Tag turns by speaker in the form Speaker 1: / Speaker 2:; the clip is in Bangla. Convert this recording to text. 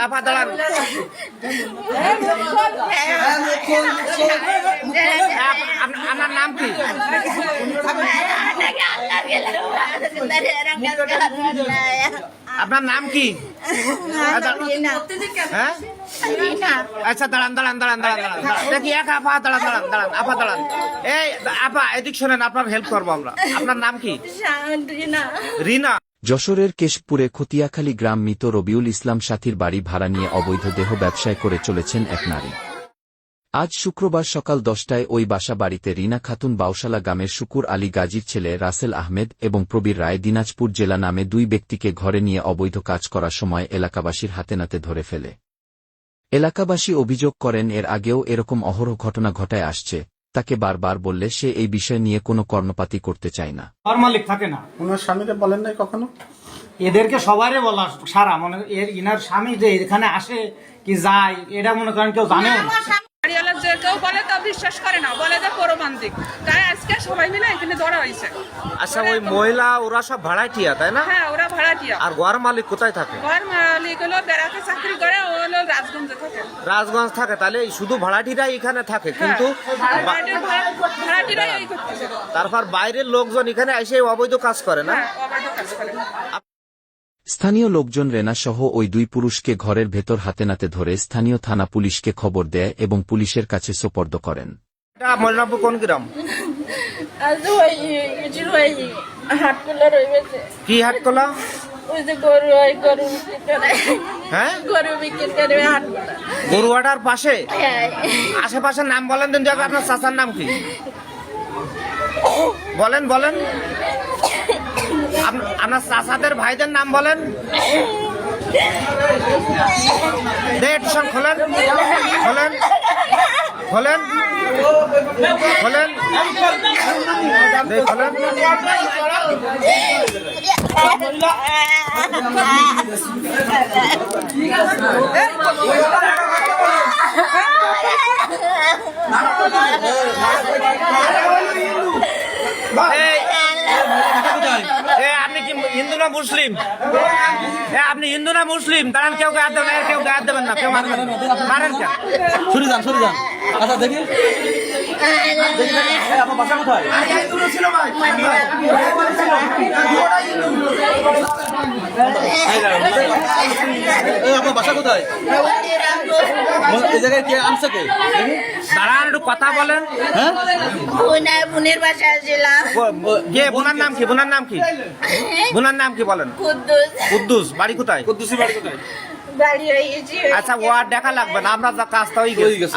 Speaker 1: আপা দাঁড়ান আপ- আপ- আপনার নাম কি? আপনার নাম কি? হ্যাঁ? আচ্ছা দাঁড়ান দাঁড়ান দাঁড়ান দাঁড়ান দাঁড়ান। দাঁড়ান। দেখি এক আপা দাঁড়ান দাঁড়ান দাঁড়ান আপা দাঁড়ান। এই আপা এদিক শোনেন আপনার হেল্প করব আমরা। আপনার নাম কি? রিনা।
Speaker 2: যশোরের কেশপুরে খতিয়াখালী গ্রাম মৃত রবিউল ইসলাম সাথীর বাড়ি ভাড়া নিয়ে অবৈধ দেহ ব্যবসায় করে চলেছেন এক নারী। আজ শুক্রবার সকাল দশটায় ওই বাসা বাড়িতে রিনা খাতুন বাউশালা গ্রামের শুকুর আলী গাজীর ছেলে রাসেল আহমেদ এবং প্রবীর রায় দিনাজপুর জেলা নামে দুই ব্যক্তিকে ঘরে নিয়ে অবৈধ কাজ করার সময় এলাকাবাসীর হাতে নাতে ধরে ফেলে। এলাকাবাসী অভিযোগ করেন, এর আগেও এরকম অহরহ ঘটনা ঘটায় আসছে। তাকে বারবার বললে সে এই বিষয় নিয়ে কোনো কর্ণপাতি করতে চায় না।
Speaker 3: ঘর মালিক থাকে না।
Speaker 4: ওনার স্বামীকে বলেন নাই কখনো?
Speaker 3: এদেরকে সবারই বলা সারা। মনে এর ইনার স্বামী যে এখানে আসে কি যায় এটা মনে করেন কেউ জানেও না।
Speaker 5: বাড়িওয়ালা যে কেউ বলে তো বিশ্বাস করে না। বলে যে পরমান্তিক তাই আজকে সবাই মিলে এখানে ধরা হয়েছে।
Speaker 1: আচ্ছা ওই মহিলা ওরা সব ভাড়াটিয়া তাই না?
Speaker 5: হ্যাঁ ওরা ভাড়াটিয়া।
Speaker 1: আর ঘর মালিক কোথায় থাকে?
Speaker 5: ঘর মালিক হলো বেড়াতে চাকরি করে ও হলো রাজগঞ্জে থাকে?
Speaker 1: তাহলে শুধু ভাড়াটিরাই এখানে থাকে কিন্তু
Speaker 5: এই করতেছে
Speaker 1: তারপর বাইরের লোকজন এখানে এসে অবৈধ কাজ করে না?
Speaker 5: হ্যাঁ
Speaker 2: স্থানীয় লোকজন রেনাসহ ওই দুই পুরুষকে ঘরের ভেতর হাতে নাতে ধরে স্থানীয় থানা পুলিশকে খবর দেয় এবং পুলিশের কাছে সোপর্দ করেন।
Speaker 1: মজনাপুর কোন গ্রাম? কি হাট কলা
Speaker 6: ওই যে গরু ওই গরু বিক্রি করে।
Speaker 1: হ্যাঁ?
Speaker 6: গরু বিক্রি করে হাটগুলো
Speaker 1: গরুয়াটার পাশে? আশেপাশের নাম বলেন দিন দেখো আপনার চাচার নাম কি? বলেন বলেন। আপনার চাচাদের ভাইদের নাম বলেন। খোলেন। খোলেন। খোলেন। খোলেন। হিন্দু না মুসলিম? আপনি হিন্দু না মুসলিম? দাঁড়ান কেউ গায়ে দেবেন না, কেউ গায়ে দেবেন না কেউ। মারেন কেন?
Speaker 7: সরে যান সরে যান। আচ্ছা দেখি। আপনার বাসা কোথায়? আপনার বাসা কোথায়? এই জায়গায় কে আনছে কে?
Speaker 1: দাঁড়ান একটু কথা বলেন।
Speaker 7: হ্যাঁ?
Speaker 6: বোনের
Speaker 1: কে বোনার নাম কি? বোনার নাম কি? বোনার নাম কি বলেন?
Speaker 6: কুদ্দুস।
Speaker 1: কুদ্দুস বাড়ি কোথায়?
Speaker 7: কুদ্দুসি বাড়ি কোথায়?
Speaker 1: আচ্ছা ওয়ার দেখা লাগবে না আমরা যা কাজটা হয়ে
Speaker 7: হয়ে
Speaker 1: গেছে।